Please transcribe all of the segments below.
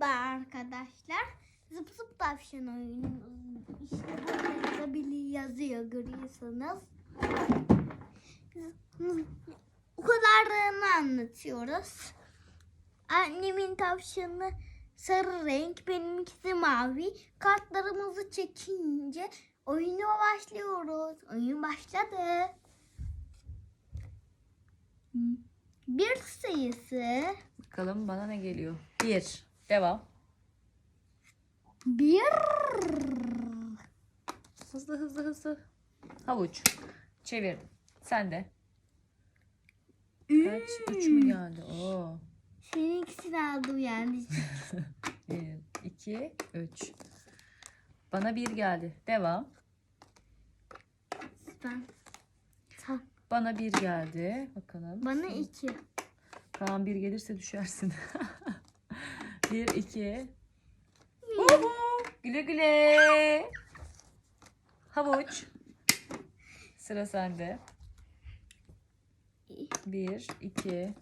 Merhaba arkadaşlar. Zıp zıp tavşan oyunumuz. İşte burada bili yazıyor görüyorsunuz. O kadarını anlatıyoruz. Annemin tavşanı sarı renk, benimkisi mavi. Kartlarımızı çekince oyuna başlıyoruz. Oyun başladı. Bir sayısı Bakalım bana ne geliyor. Bir. Devam. bir Hızlı hızlı hızlı. Havuç. Çevir. Sen de. Kaç? Üç mü geldi? Oo. Seninkisini aldım yani. Bir, iki, üç. Bana bir geldi. Devam. Ben. Tamam. Bana bir geldi. Bakalım. Bana iki. Kaan bir gelirse düşersin. bir, iki. Uhu! Güle güle. Havuç. Sıra sende. Bir, iki.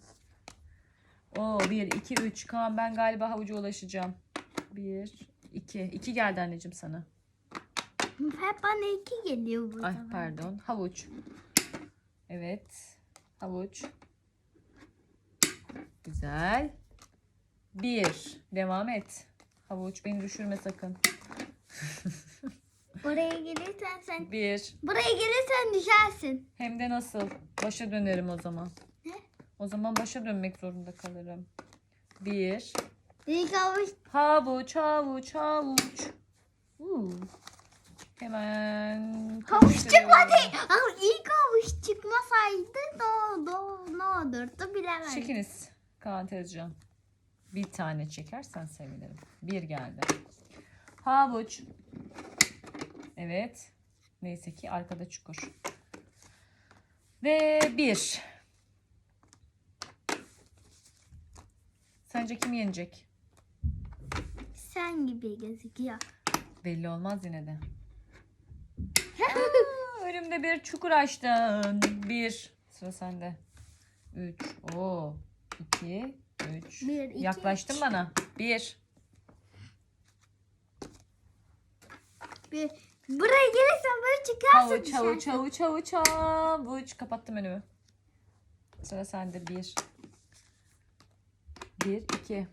Oo, bir, iki, üç. Kaan ben galiba havuca ulaşacağım. Bir, iki. İki geldi anneciğim sana. Hep bana iki geliyor bu Ay sefer. pardon. Havuç. Evet. Havuç. Güzel. Bir. Devam et. Havuç beni düşürme sakın. Buraya gelirsen sen Bir. buraya gelirsen düşersin. Hem de nasıl? Başa dönerim o zaman. Ne? O zaman başa dönmek zorunda kalırım. Bir. İlk avuç Havuç, havuç, havuç. Uu. Hemen. havuç karıştırıyorum. çıkmadı. Ama ilk avuç çıkmasaydı ne oldu? Ne olurdu bilemedim. Çekiniz Kaan Tezcan. Bir tane çekersen sevinirim. Bir geldi. Havuç. Evet. Neyse ki arkada çukur. Ve bir. Sence kim yenecek? Sen gibi gözüküyor. Belli olmaz yine de. Aa, Önümde bir çukur açtın. Bir. Sıra sende. Üç. Oo. İki. Üç. Bir, iki, Yaklaştın üç. bana. Bir. Bir, buraya gelirsen böyle çıkarsın. Havuç, havuç, düşersin. havuç, havuç, havuç. Kapattım önümü. Sıra sende. Bir. Bir, iki.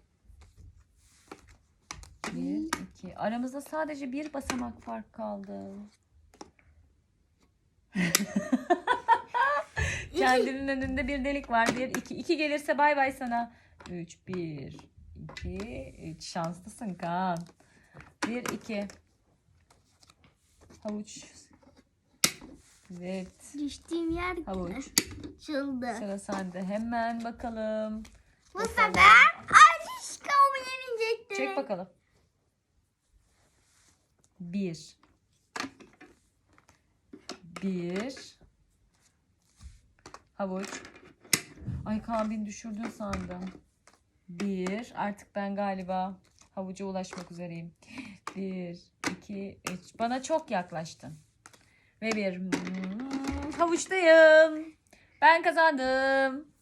Bir, iki. Aramızda sadece bir basamak fark kaldı. Kendinin önünde bir delik var. Bir, iki. iki gelirse bay bay sana. Üç, bir, iki, üç. Şanslısın Kaan. Bir, iki. Havuç. Evet. Düştüğüm yer Havuç. açıldı. Sıra sende. Hemen bakalım. Bu sefer Alişko'mu yenecekti. Çek bakalım. Bir. Bir. Havuç. Ay Kaan beni düşürdün sandım. Bir. Artık ben galiba havuca ulaşmak üzereyim. Bir, iki, üç. Bana çok yaklaştın. Ve bir. Hmm, havuçtayım. Ben kazandım.